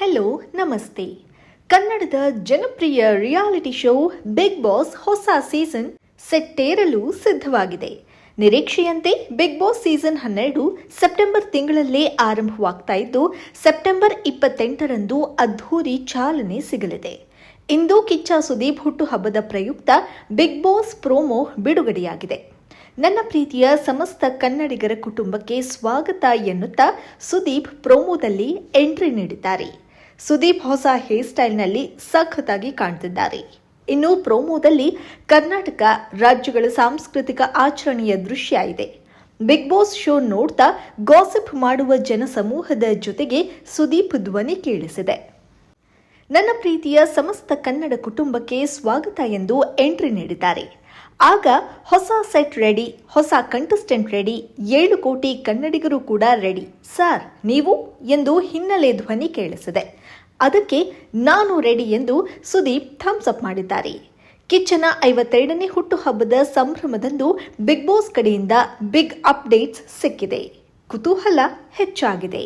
Hello, ನಮಸ್ತೆ. ಕನ್ನಡದ ಜನಪ್ರಿಯ ರಿಯಾಲಿಟಿ ಶೋ ಬಿಗ್ ಬಾಸ್ ಹೊಸ ಸೀಸನ್ ಸೆಟ್ಟೇರಲು ಸಿದ್ಧವಾಗಿದೆ. ನಿರೀಕ್ಷೆಯಂತೆ ಬಿಗ್ ಬಾಸ್ ಸೀಸನ್ ಹನ್ನೆರಡು ಸೆಪ್ಟೆಂಬರ್ ತಿಂಗಳಲ್ಲೇ ಆರಂಭವಾಗ್ತಾ ಇದ್ದು ಸೆಪ್ಟೆಂಬರ್ ಇಪ್ಪತ್ತೆಂಟರಂದು ಅದ್ಧೂರಿ ಚಾಲನೆ ಸಿಗಲಿದೆ. ಇಂದು ಕಿಚ್ಚ ಸುದೀಪ್ ಹುಟ್ಟುಹಬ್ಬದ ಪ್ರಯುಕ್ತ ಬಿಗ್ ಬಾಸ್ ಪ್ರೋಮೋ ಬಿಡುಗಡೆಯಾಗಿದೆ. ನನ್ನ ಪ್ರೀತಿಯ ಸಮಸ್ತ ಕನ್ನಡಿಗರ ಕುಟುಂಬಕ್ಕೆ ಸ್ವಾಗತ ಎನ್ನುತ್ತಾ ಸುದೀಪ್ ಪ್ರೋಮೋದಲ್ಲಿ ಎಂಟ್ರಿ ನೀಡಿದ್ದಾರೆ. ಸುದೀಪ್ ಹೊಸ ಹೇರ್ ಸ್ಟೈಲ್ನಲ್ಲಿ ಸಖತ್ತಾಗಿ ಕಾಣ್ತಿದ್ದಾರೆ. ಇನ್ನು ಪ್ರೋಮೋದಲ್ಲಿ ಕರ್ನಾಟಕ ರಾಜ್ಯಗಳ ಸಾಂಸ್ಕೃತಿಕ ಆಚರಣೆಯ ದೃಶ್ಯ ಇದೆ. ಬಿಗ್ ಬಾಸ್ ಶೋ ನೋಡ್ತಾ ಗಾಸಿಪ್ ಮಾಡುವ ಜನಸಮೂಹದ ಜೊತೆಗೆ ಸುದೀಪ್ ಧ್ವನಿ ಕೇಳಿಸಿದೆ. ನನ್ನ ಪ್ರೀತಿಯ ಸಮಸ್ತ ಕನ್ನಡ ಕುಟುಂಬಕ್ಕೆ ಸ್ವಾಗತ ಎಂದು ಎಂಟ್ರಿ ನೀಡಿದ್ದಾರೆ. ಆಗ ಹೊಸ ಸೆಟ್ ರೆಡಿ, ಹೊಸ ಕಂಟೆಸ್ಟೆಂಟ್ ರೆಡಿ, ಏಳು ಕೋಟಿ ಕನ್ನಡಿಗರು ಕೂಡ ರೆಡಿ. ಸರ್, ನೀವು ಎಂದು ಹಿನ್ನೆಲೆ ಧ್ವನಿ ಕೇಳಿಸಿದೆ. ಅದಕ್ಕೆ ನಾನು ರೆಡಿ ಎಂದು ಸುದೀಪ್ ಥಮ್ಸ್ ಅಪ್ ಮಾಡಿದ್ದಾರೆ. ಕಿಚ್ಚನ ಐವತ್ತೆರಡನೇ ಹುಟ್ಟುಹಬ್ಬದ ಸಂಭ್ರಮದಂದು ಬಿಗ್ ಬಾಸ್ ಕಡೆಯಿಂದ ಬಿಗ್ ಅಪ್ಡೇಟ್ಸ್ ಸಿಕ್ಕಿದೆ. ಕುತೂಹಲ ಹೆಚ್ಚಾಗಿದೆ.